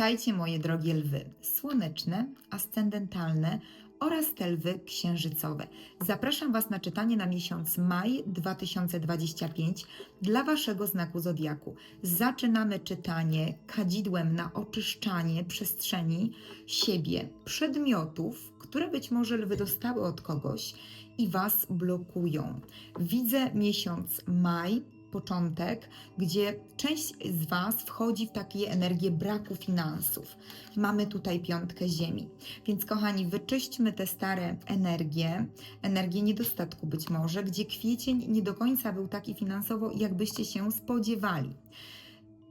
Witajcie moje drogie lwy, słoneczne, ascendentalne oraz te lwy księżycowe. Zapraszam Was na czytanie na miesiąc maj 2025 dla Waszego znaku zodiaku. Zaczynamy czytanie kadzidłem na oczyszczanie przestrzeni siebie, przedmiotów, które być może lwy dostały od kogoś i Was blokują. Widzę miesiąc maj, początek, gdzie część z Was wchodzi w takie energie braku finansów. Mamy tutaj piątkę ziemi. Więc kochani, wyczyśćmy te stare energie, energię niedostatku być może, gdzie kwiecień nie do końca był taki finansowo, jakbyście się spodziewali.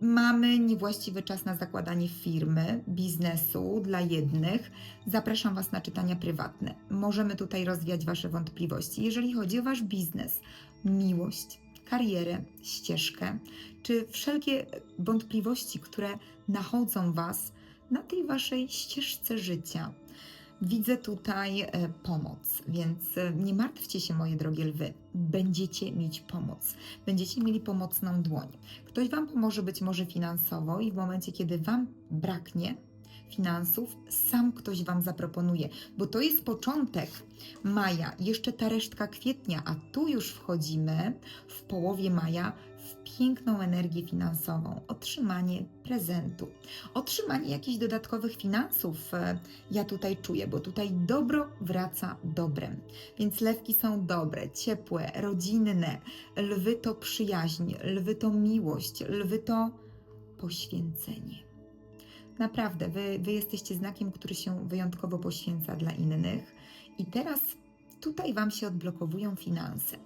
Mamy niewłaściwy czas na zakładanie firmy, biznesu dla jednych. Zapraszam Was na czytania prywatne. Możemy tutaj rozwiać Wasze wątpliwości, jeżeli chodzi o Wasz biznes, miłość, karierę, ścieżkę, czy wszelkie wątpliwości, które nachodzą Was na tej Waszej ścieżce życia. Widzę tutaj e, pomoc, więc e, nie martwcie się, moje drogie lwy. Będziecie mieć pomoc. Będziecie mieli pomocną dłoń. Ktoś Wam pomoże być może finansowo i w momencie, kiedy Wam braknie finansów, sam ktoś Wam zaproponuje, bo to jest początek maja, jeszcze ta resztka kwietnia, a tu już wchodzimy w połowie maja w piękną energię finansową, otrzymanie prezentu, otrzymanie jakichś dodatkowych finansów. e, Ja tutaj czuję, bo tutaj dobro wraca dobrem. Więc lewki są dobre, ciepłe, rodzinne. Lwy to przyjaźń, lwy to miłość, lwy to poświęcenie. Naprawdę, wy, wy jesteście znakiem, który się wyjątkowo poświęca dla innych. I teraz tutaj Wam się odblokowują finanse.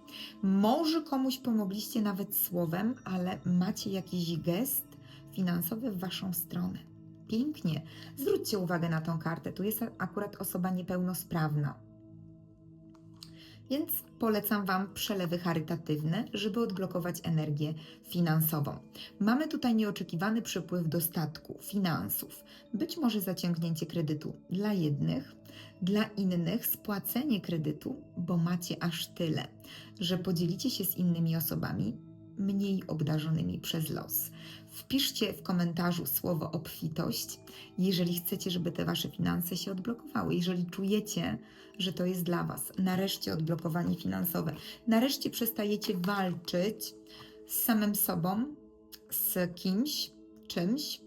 Może komuś pomogliście nawet słowem, ale macie jakiś gest finansowy w Waszą stronę. Pięknie. Zwróćcie uwagę na tą kartę. Tu jest akurat osoba niepełnosprawna. Więc polecam Wam przelewy charytatywne, żeby odblokować energię finansową. Mamy tutaj nieoczekiwany przepływ dostatku, finansów, być może zaciągnięcie kredytu dla jednych, dla innych spłacenie kredytu, bo macie aż tyle, że podzielicie się z innymi osobami mniej obdarzonymi przez los. Wpiszcie w komentarzu słowo obfitość, jeżeli chcecie, żeby te wasze finanse się odblokowały, jeżeli czujecie, że to jest dla was. Nareszcie odblokowanie finansowe. Nareszcie przestajecie walczyć z samym sobą, z kimś, czymś.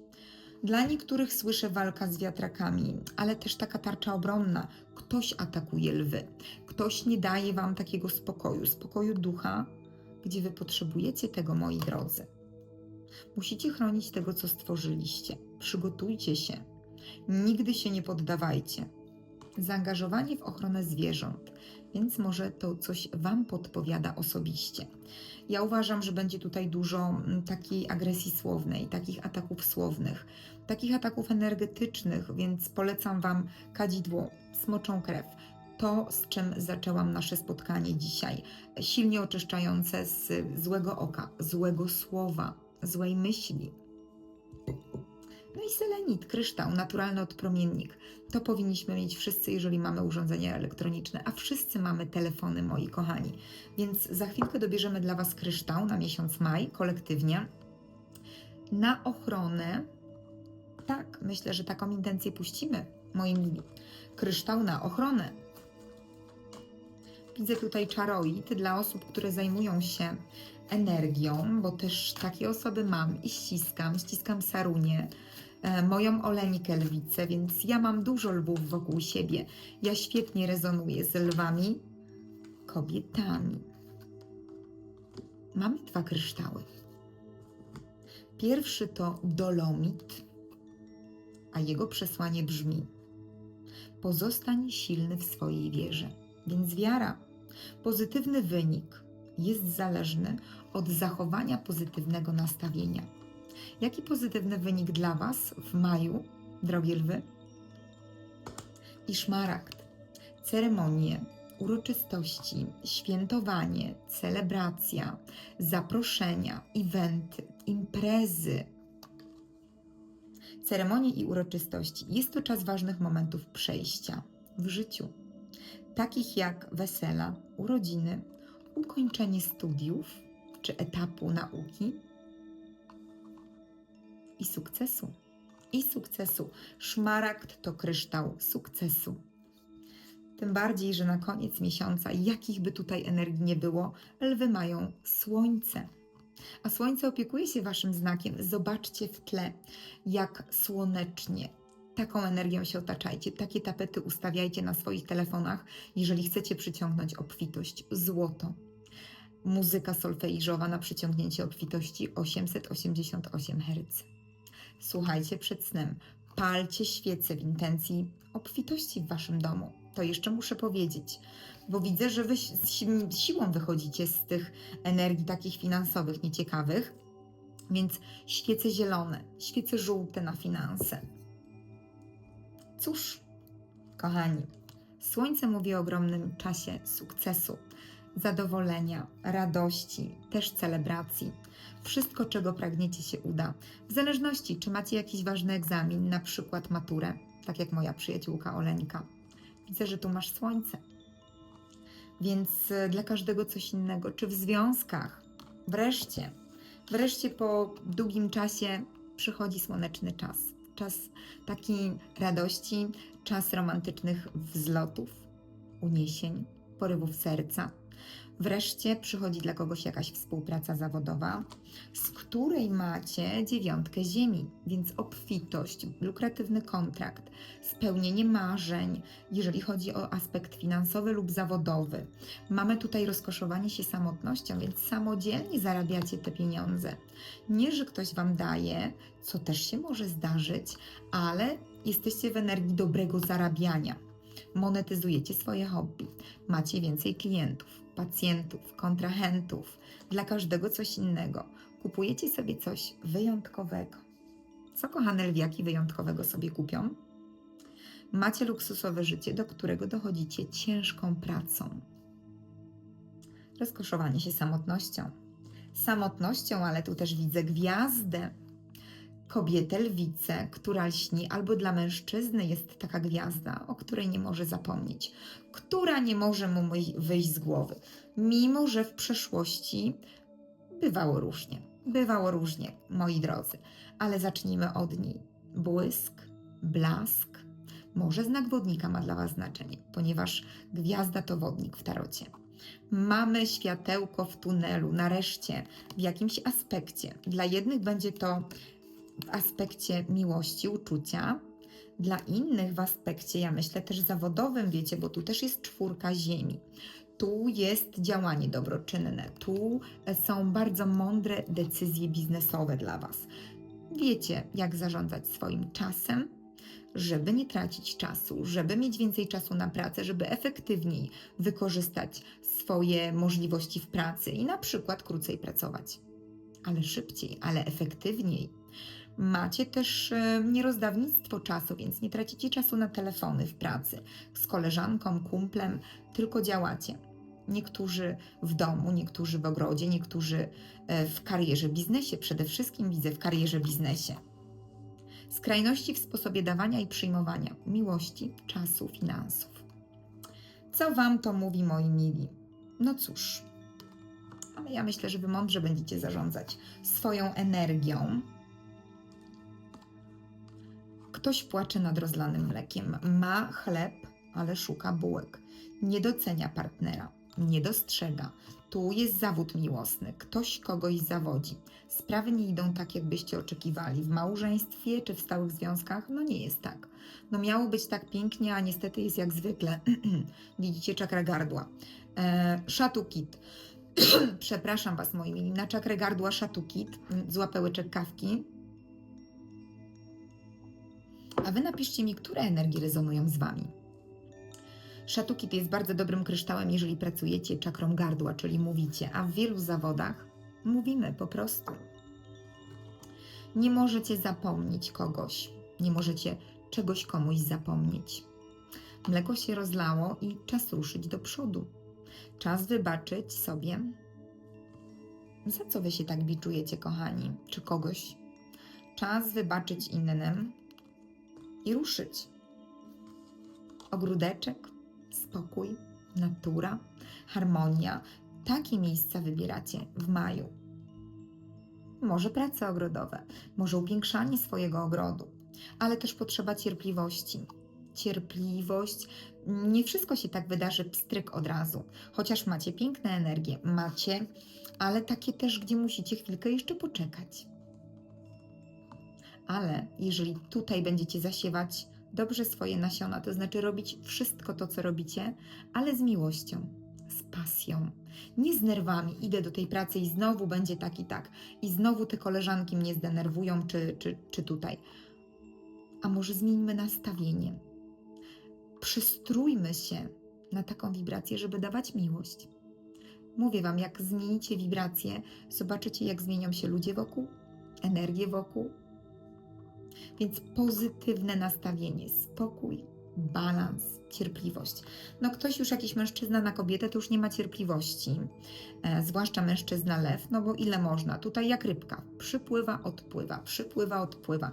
Dla niektórych słyszę walka z wiatrakami, ale też taka tarcza obronna. Ktoś atakuje lwy, ktoś nie daje wam takiego spokoju, spokoju ducha, gdzie wy potrzebujecie tego, moi drodzy. Musicie chronić tego, co stworzyliście. Przygotujcie się. Nigdy się nie poddawajcie. Zaangażowanie w ochronę zwierząt, więc może to coś Wam podpowiada osobiście. Ja uważam, że będzie tutaj dużo mm, takiej agresji słownej, takich ataków słownych, takich ataków energetycznych, więc polecam Wam kadzidło, smoczą krew. To, z czym zaczęłam nasze spotkanie dzisiaj, silnie oczyszczające z złego oka, złego słowa, złej myśli. No i selenit, kryształ, naturalny odpromiennik. To powinniśmy mieć wszyscy, jeżeli mamy urządzenia elektroniczne, a wszyscy mamy telefony, moi kochani. Więc za chwilkę dobierzemy dla Was kryształ na miesiąc maj kolektywnie. Na ochronę, tak, myślę, że taką intencję puścimy, moi mili. Kryształ na ochronę. Widzę tutaj czaroid dla osób, które zajmują się energią, bo też takie osoby mam i ściskam, ściskam Sarunię, e, moją Olenikę lwicę, więc ja mam dużo lwów wokół siebie. Ja świetnie rezonuję z lwami, kobietami. Mamy dwa kryształy. Pierwszy to dolomit, a jego przesłanie brzmi: Pozostań silny w swojej wierze. Więc wiara, pozytywny wynik jest zależny od zachowania pozytywnego nastawienia. Jaki pozytywny wynik dla Was w maju, drogie lwy? I szmaragd. Ceremonie, uroczystości, świętowanie, celebracja, zaproszenia, eventy, imprezy. ceremonie i uroczystości. Jest to czas ważnych momentów przejścia w życiu, takich jak wesela, urodziny, ukończenie studiów czy etapu nauki i sukcesu. I sukcesu. Szmaragd to kryształ sukcesu. Tym bardziej, że na koniec miesiąca, jakich by tutaj energii nie było, lwy mają słońce. A słońce opiekuje się waszym znakiem. Zobaczcie w tle, jak słonecznie. Taką energią się otaczajcie. Takie tapety ustawiajcie na swoich telefonach, jeżeli chcecie przyciągnąć obfitość. Złoto. Muzyka solfeiżowa na przyciągnięcie obfitości 888 Hz. Słuchajcie przed snem. Palcie świece w intencji obfitości w waszym domu. To jeszcze muszę powiedzieć, bo widzę, że wy siłą wychodzicie z tych energii takich finansowych, nieciekawych. Więc świece zielone, świece żółte na finanse. Cóż, kochani, Słońce mówi o ogromnym czasie sukcesu, zadowolenia, radości, też celebracji. Wszystko, czego pragniecie, się uda. W zależności, czy macie jakiś ważny egzamin, na przykład maturę, tak jak moja przyjaciółka Oleńka. Widzę, że tu masz słońce. Więc e, dla każdego coś innego, czy w związkach. Wreszcie, wreszcie po długim czasie przychodzi słoneczny czas. Czas takiej radości, czas romantycznych wzlotów, uniesień, porywów serca. Wreszcie przychodzi dla kogoś jakaś współpraca zawodowa, z której macie dziewiątkę ziemi, więc obfitość, lukratywny kontrakt, spełnienie marzeń, jeżeli chodzi o aspekt finansowy lub zawodowy. Mamy tutaj rozkoszowanie się samotnością, więc samodzielnie zarabiacie te pieniądze. Nie, że ktoś Wam daje, co też się może zdarzyć, ale jesteście w energii dobrego zarabiania. Monetyzujecie swoje hobby, macie więcej klientów, pacjentów, kontrahentów, dla każdego coś innego. Kupujecie sobie coś wyjątkowego. Co kochane lwiaki wyjątkowego sobie kupią? Macie luksusowe życie, do którego dochodzicie ciężką pracą. Rozkoszowanie się samotnością. Samotnością, ale tu też widzę gwiazdę. Kobietę lwicę, która lśni, albo dla mężczyzny jest taka gwiazda, o której nie może zapomnieć, która nie może mu wyjść z głowy, mimo że w przeszłości bywało różnie. Bywało różnie, moi drodzy, ale zacznijmy od niej. Błysk, blask, może znak wodnika ma dla Was znaczenie, ponieważ gwiazda to wodnik w tarocie. Mamy światełko w tunelu, nareszcie, w jakimś aspekcie. Dla jednych będzie to w aspekcie miłości, uczucia, dla innych w aspekcie, ja myślę, też zawodowym, wiecie, bo tu też jest czwórka ziemi. Tu jest działanie dobroczynne, tu e, są bardzo mądre decyzje biznesowe dla Was. Wiecie, jak zarządzać swoim czasem, żeby nie tracić czasu, żeby mieć więcej czasu na pracę, żeby efektywniej wykorzystać swoje możliwości w pracy i na przykład krócej pracować. Ale szybciej, ale efektywniej. Macie też e, nierozdawnictwo czasu, więc nie tracicie czasu na telefony w pracy z koleżanką, kumplem, tylko działacie. Niektórzy w domu, niektórzy w ogrodzie, niektórzy e, w karierze biznesie, przede wszystkim widzę w karierze biznesie. Skrajności w sposobie dawania i przyjmowania miłości, czasu, finansów. Co Wam to mówi, moi mili? No cóż, ale ja myślę, że Wy mądrze będziecie zarządzać swoją energią. Ktoś płacze nad rozlanym mlekiem, ma chleb, ale szuka bułek. Nie docenia partnera, nie dostrzega. Tu jest zawód miłosny, ktoś kogoś zawodzi. Sprawy nie idą tak, jakbyście oczekiwali. W małżeństwie czy w stałych związkach, no nie jest tak. No miało być tak pięknie, a niestety jest jak zwykle. Widzicie czakra gardła. E, szatukit. Przepraszam Was, moi mili. Na czakrę gardła szatukit. Złapę łyczek kawki. A Wy napiszcie mi, które energie rezonują z Wami. Szatukit jest bardzo dobrym kryształem, jeżeli pracujecie czakrą gardła, czyli mówicie, a w wielu zawodach mówimy po prostu. Nie możecie zapomnieć kogoś, nie możecie czegoś komuś zapomnieć. Mleko się rozlało i czas ruszyć do przodu. Czas wybaczyć sobie. Za co wy się tak biczujecie, kochani? Czy kogoś? Czas wybaczyć innym i ruszyć. Ogródeczek, spokój, natura, harmonia. Takie miejsca wybieracie w maju. Może prace ogrodowe, może upiększanie swojego ogrodu, ale też potrzeba cierpliwości. Cierpliwość. Nie wszystko się tak wydarzy pstryk od razu, chociaż macie piękne energie, macie, ale takie też, gdzie musicie chwilkę jeszcze poczekać. Ale jeżeli tutaj będziecie zasiewać dobrze swoje nasiona, to znaczy robić wszystko to, co robicie, ale z miłością, z pasją, nie z nerwami. Idę do tej pracy i znowu będzie tak i tak, i znowu te koleżanki mnie zdenerwują, czy, czy, czy tutaj. A może zmieńmy nastawienie. Przystrójmy się na taką wibrację, żeby dawać miłość. Mówię Wam, jak zmienicie wibrację, zobaczycie, jak zmienią się ludzie wokół, energie wokół. Więc pozytywne nastawienie, spokój, balans, cierpliwość. No ktoś już jakiś mężczyzna na kobietę to już nie ma cierpliwości, e, zwłaszcza mężczyzna lew, no bo ile można? Tutaj jak rybka, przypływa, odpływa, przypływa, odpływa.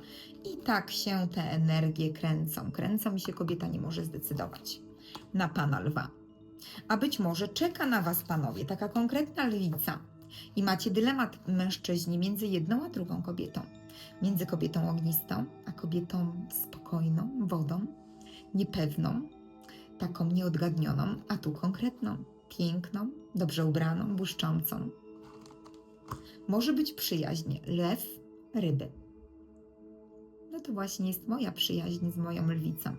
I tak się te energie kręcą, kręcą i się kobieta nie może zdecydować na pana lwa. A być może czeka na was panowie, taka konkretna lwica i macie dylemat mężczyźni między jedną a drugą kobietą. Między kobietą ognistą, a kobietą spokojną, wodą, niepewną, taką nieodgadnioną, a tu konkretną, piękną, dobrze ubraną, błyszczącą. Może być przyjaźń lew, ryby. No to właśnie jest moja przyjaźń z moją lwicą.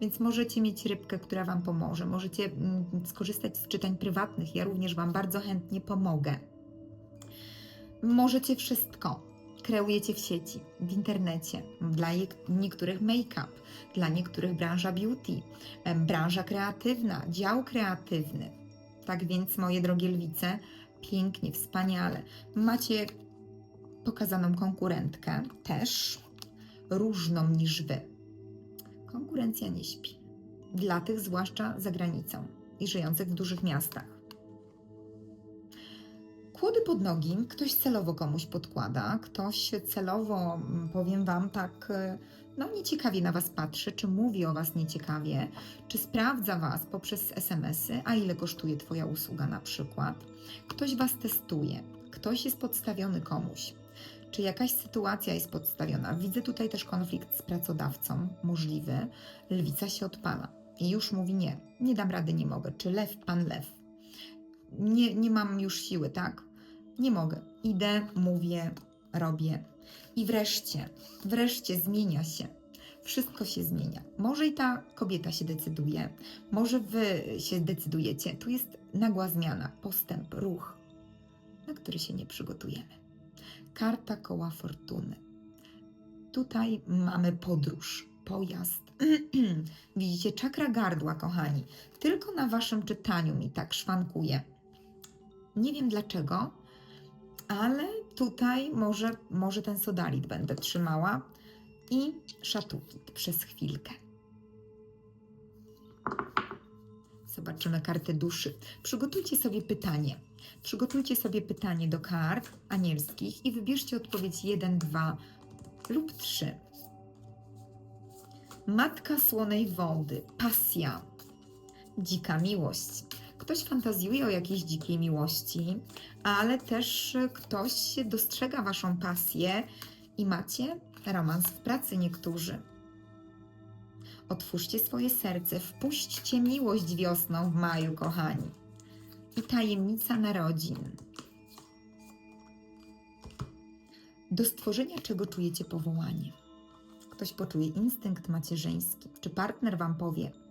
Więc możecie mieć rybkę, która Wam pomoże. Możecie mm, skorzystać z czytań prywatnych. Ja również Wam bardzo chętnie pomogę. Możecie wszystko. Kreujecie w sieci, w internecie. Dla niektórych make-up, dla niektórych branża beauty, branża kreatywna, dział kreatywny. Tak więc, moje drogie lwice, pięknie, wspaniale. Macie pokazaną konkurentkę, też różną niż Wy. Konkurencja nie śpi. Dla tych zwłaszcza za granicą i żyjących w dużych miastach. Kłody pod nogi ktoś celowo komuś podkłada, ktoś celowo, mm, powiem Wam tak, y, no nieciekawie na Was patrzy, czy mówi o Was nieciekawie, czy sprawdza Was poprzez SMS-y, a ile kosztuje Twoja usługa na przykład. Ktoś Was testuje, ktoś jest podstawiony komuś. Czy jakaś sytuacja jest podstawiona? Widzę tutaj też konflikt z pracodawcą, możliwy. Lwica się odpala i już mówi nie, nie dam rady, nie mogę. Czy lew, pan lew? Nie, nie mam już siły, tak? Nie mogę. Idę, mówię, robię. I wreszcie, wreszcie zmienia się. Wszystko się zmienia. Może i ta kobieta się decyduje, może wy się decydujecie. Tu jest nagła zmiana, postęp, ruch, na który się nie przygotujemy karta koła fortuny. Tutaj mamy podróż, pojazd. Widzicie, czakra gardła, kochani. Tylko na waszym czytaniu mi tak szwankuje. Nie wiem dlaczego, ale tutaj może, może ten sodalit będę trzymała i szatufit przez chwilkę. Zobaczymy kartę duszy. Przygotujcie sobie pytanie. Przygotujcie sobie pytanie do kart anielskich i wybierzcie odpowiedź 1, 2 lub 3. Matka słonej wody, pasja, dzika miłość. Ktoś fantazjuje o jakiejś dzikiej miłości, ale też ktoś dostrzega Waszą pasję i macie romans w pracy niektórzy. Otwórzcie swoje serce, wpuśćcie miłość wiosną w maju, kochani i tajemnica narodzin. Do stworzenia czego czujecie powołanie? Ktoś poczuje instynkt macierzyński, czy partner wam powie?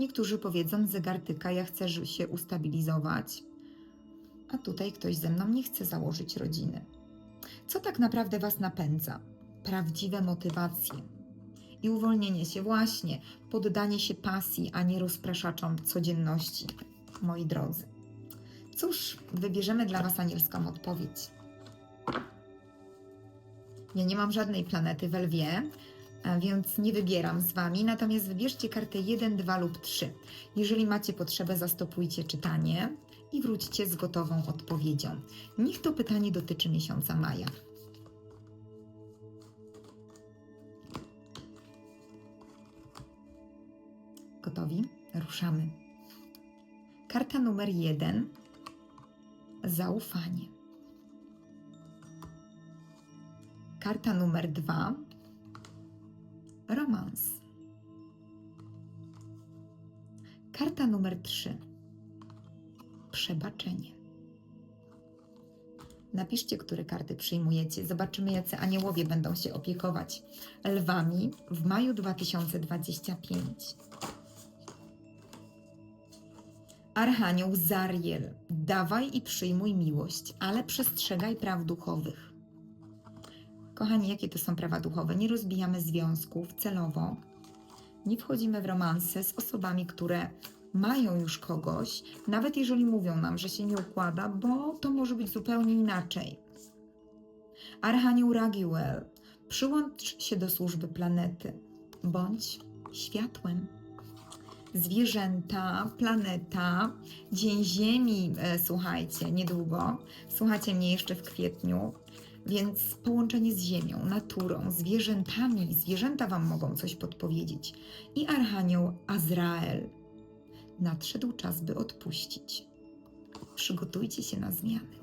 Niektórzy powiedzą zegartyka, ja chcę się ustabilizować, a tutaj ktoś ze mną nie chce założyć rodziny. Co tak naprawdę was napędza? Prawdziwe motywacje i uwolnienie się, właśnie, poddanie się pasji, a nie rozpraszaczom codzienności moi drodzy. Cóż, wybierzemy dla Was anielską odpowiedź. Ja nie mam żadnej planety w lwie, E, więc nie wybieram z Wami, natomiast wybierzcie kartę 1, 2 lub 3. Jeżeli macie potrzebę, zastopujcie czytanie i wróćcie z gotową odpowiedzią. Niech to pytanie dotyczy miesiąca maja. Gotowi? Ruszamy. Karta numer 1 zaufanie. Karta numer 2 Romans. Karta numer trzy. Przebaczenie. Napiszcie, które karty przyjmujecie. Zobaczymy, jacy aniołowie będą się opiekować lwami w maju 2025. Archanioł Zariel, dawaj i przyjmuj miłość, ale przestrzegaj praw duchowych. Kochani, jakie to są prawa duchowe? Nie rozbijamy związków celowo, nie wchodzimy w romanse z osobami, które mają już kogoś, nawet jeżeli mówią nam, że się nie układa, bo to może być zupełnie inaczej. Archanioł Ragiel, przyłącz się do służby planety, bądź światłem. Zwierzęta, planeta, Dzień Ziemi, e, słuchajcie, niedługo. Słuchajcie mnie jeszcze w kwietniu, więc połączenie z Ziemią, naturą, zwierzętami, zwierzęta Wam mogą coś podpowiedzieć. I Archanioł Azrael. Nadszedł czas, by odpuścić. Przygotujcie się na zmiany.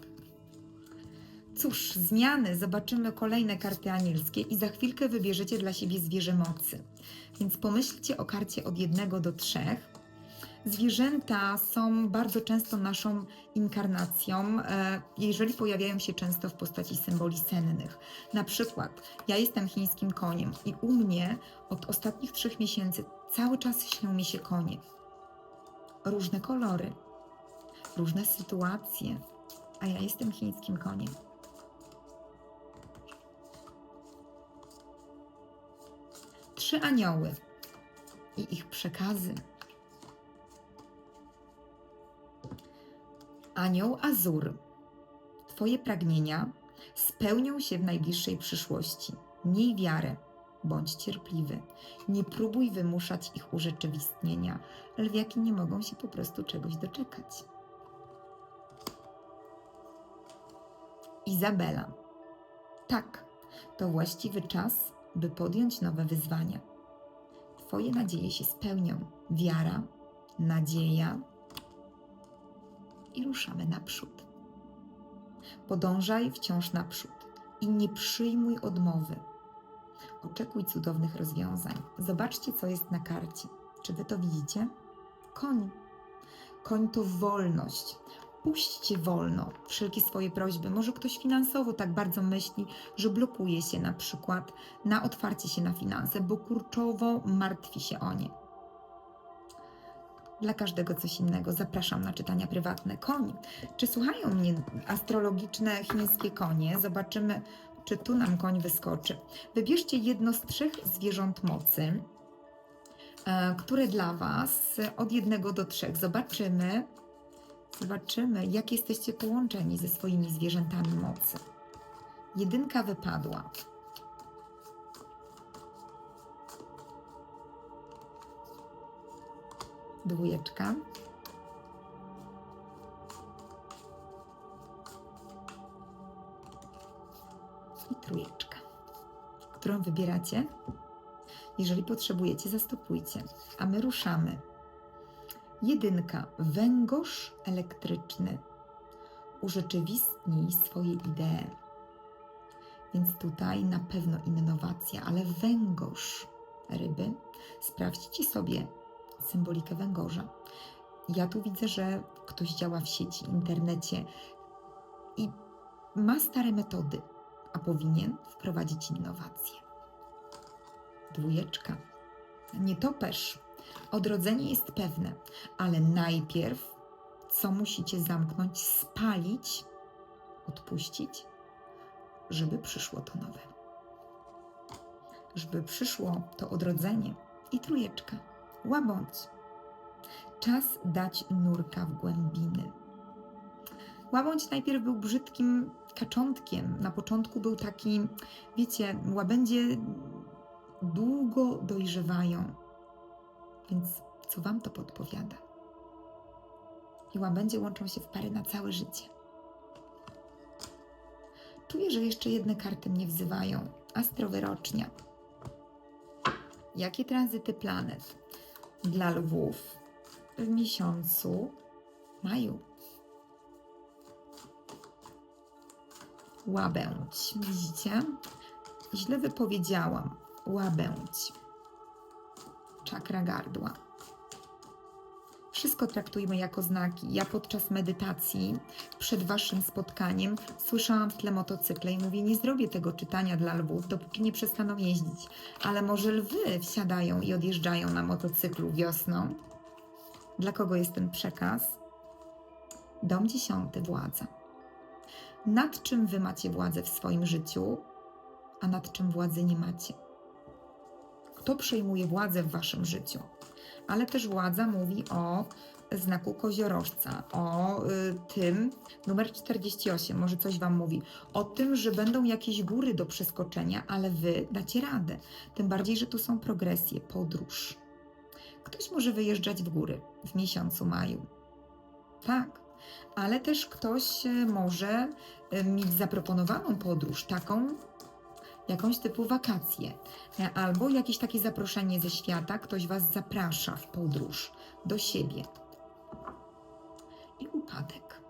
Cóż, zmiany, zobaczymy kolejne karty anielskie i za chwilkę wybierzecie dla siebie zwierzę mocy. Więc pomyślcie o karcie od jednego do trzech. Zwierzęta są bardzo często naszą inkarnacją, e, jeżeli pojawiają się często w postaci symboli sennych. Na przykład, ja jestem chińskim koniem i u mnie od ostatnich trzech miesięcy cały czas śnią mi się konie. Różne kolory, różne sytuacje, a ja jestem chińskim koniem. Trzy anioły i ich przekazy. Anioł Azur. Twoje pragnienia spełnią się w najbliższej przyszłości. Miej wiarę, bądź cierpliwy. Nie próbuj wymuszać ich urzeczywistnienia. Lwiaki nie mogą się po prostu czegoś doczekać. Izabela. Tak, to właściwy czas, by podjąć nowe wyzwania. Twoje nadzieje się spełnią. Wiara, nadzieja i ruszamy naprzód. Podążaj wciąż naprzód i nie przyjmuj odmowy. Oczekuj cudownych rozwiązań. Zobaczcie, co jest na karcie. Czy wy to widzicie? Koń. Koń to wolność. Puśćcie wolno wszelkie swoje prośby. Może ktoś finansowo tak bardzo myśli, że blokuje się na przykład na otwarcie się na finanse, bo kurczowo martwi się o nie. Dla każdego coś innego. Zapraszam na czytania prywatne. Koń. Czy słuchają mnie astrologiczne chińskie konie? Zobaczymy, czy tu nam koń wyskoczy. Wybierzcie jedno z trzech zwierząt mocy, e, które dla Was od jednego do trzech. Zobaczymy, zobaczymy, jak jesteście połączeni ze swoimi zwierzętami mocy. Jedynka wypadła. Dwójeczka. I trójeczka. Którą wybieracie? Jeżeli potrzebujecie, zastopujcie. A my ruszamy. Jedynka. Węgorz elektryczny. Urzeczywistnij swoje idee. Więc tutaj na pewno innowacja, ale węgorz ryby. Sprawdźcie sobie symbolikę węgorza. Ja tu widzę, że ktoś działa w sieci, internecie i ma stare metody, a powinien wprowadzić innowacje. Dwójeczka. Nietoperz. Odrodzenie jest pewne, ale najpierw co musicie zamknąć, spalić, odpuścić, żeby przyszło to nowe. Żeby przyszło to odrodzenie. I trójeczka. Łabądź. Czas dać nurka w głębiny. Łabądź najpierw był brzydkim kaczątkiem. Na początku był taki, wiecie, łabędzie długo dojrzewają. Więc co Wam to podpowiada? I łabędzie łączą się w pary na całe życie. Czuję, że jeszcze jedne karty mnie wzywają. Astrowyrocznia. Jakie tranzyty planet? Dla lwów w miesiącu maju. Łabędź. Widzicie? Źle wypowiedziałam. Łabędź. Czakra gardła. Wszystko traktujmy jako znaki. Ja podczas medytacji, przed Waszym spotkaniem, słyszałam w tle motocykle i mówię, nie zrobię tego czytania dla lwów, dopóki nie przestaną jeździć. Ale może lwy wsiadają i odjeżdżają na motocyklu wiosną? Dla kogo jest ten przekaz? Dom dziesiąty, władza. Nad czym Wy macie władzę w swoim życiu, a nad czym władzy nie macie? Kto przejmuje władzę w Waszym życiu? Ale też władza mówi o znaku koziorożca, o y, tym, numer 48, może coś Wam mówi, o tym, że będą jakieś góry do przeskoczenia, ale Wy dacie radę. Tym bardziej, że tu są progresje, podróż. Ktoś może wyjeżdżać w góry w miesiącu maju. Tak, ale też ktoś y, może y, mieć zaproponowaną podróż, taką, jakąś typu wakacje, e, albo jakieś takie zaproszenie ze świata, ktoś Was zaprasza w podróż do siebie. I upadek.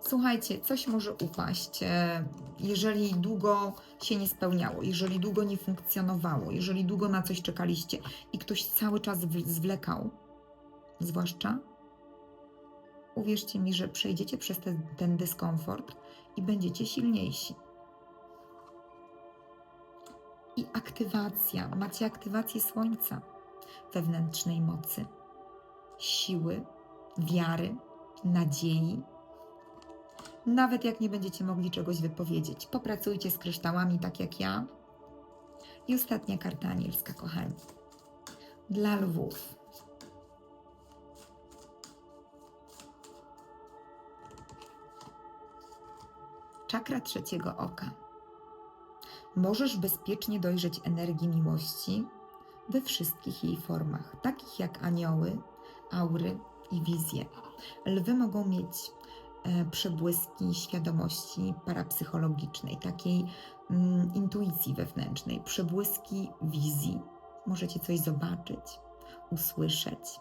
Słuchajcie, coś może upaść, e, jeżeli długo się nie spełniało, jeżeli długo nie funkcjonowało, jeżeli długo na coś czekaliście i ktoś cały czas zwlekał, zwłaszcza, uwierzcie mi, że przejdziecie przez ten dyskomfort i będziecie silniejsi i aktywacja. Macie aktywację słońca, wewnętrznej mocy, siły, wiary, nadziei. Nawet jak nie będziecie mogli czegoś wypowiedzieć, popracujcie z kryształami tak jak ja. I ostatnia karta anielska, kochani. Dla lwów. Czakra trzeciego oka możesz bezpiecznie dojrzeć energii miłości we wszystkich jej formach, takich jak anioły, aury i wizje. Lwy mogą mieć e, przebłyski świadomości parapsychologicznej, takiej mm, intuicji wewnętrznej, przebłyski wizji. Możecie coś zobaczyć, usłyszeć,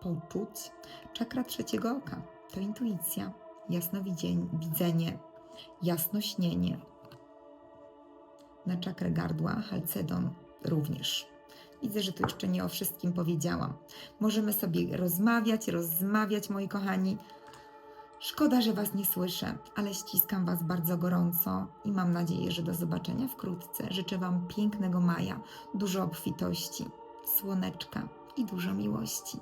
poczuć. Czakra trzeciego oka to intuicja, jasnowidzenie, jasnośnienie, na czakrę gardła, halcedon również. Widzę, że tu jeszcze nie o wszystkim powiedziałam. Możemy sobie rozmawiać, rozmawiać, moi kochani. Szkoda, że Was nie słyszę, ale ściskam Was bardzo gorąco i mam nadzieję, że do zobaczenia wkrótce. Życzę Wam pięknego maja, dużo obfitości, słoneczka i dużo miłości.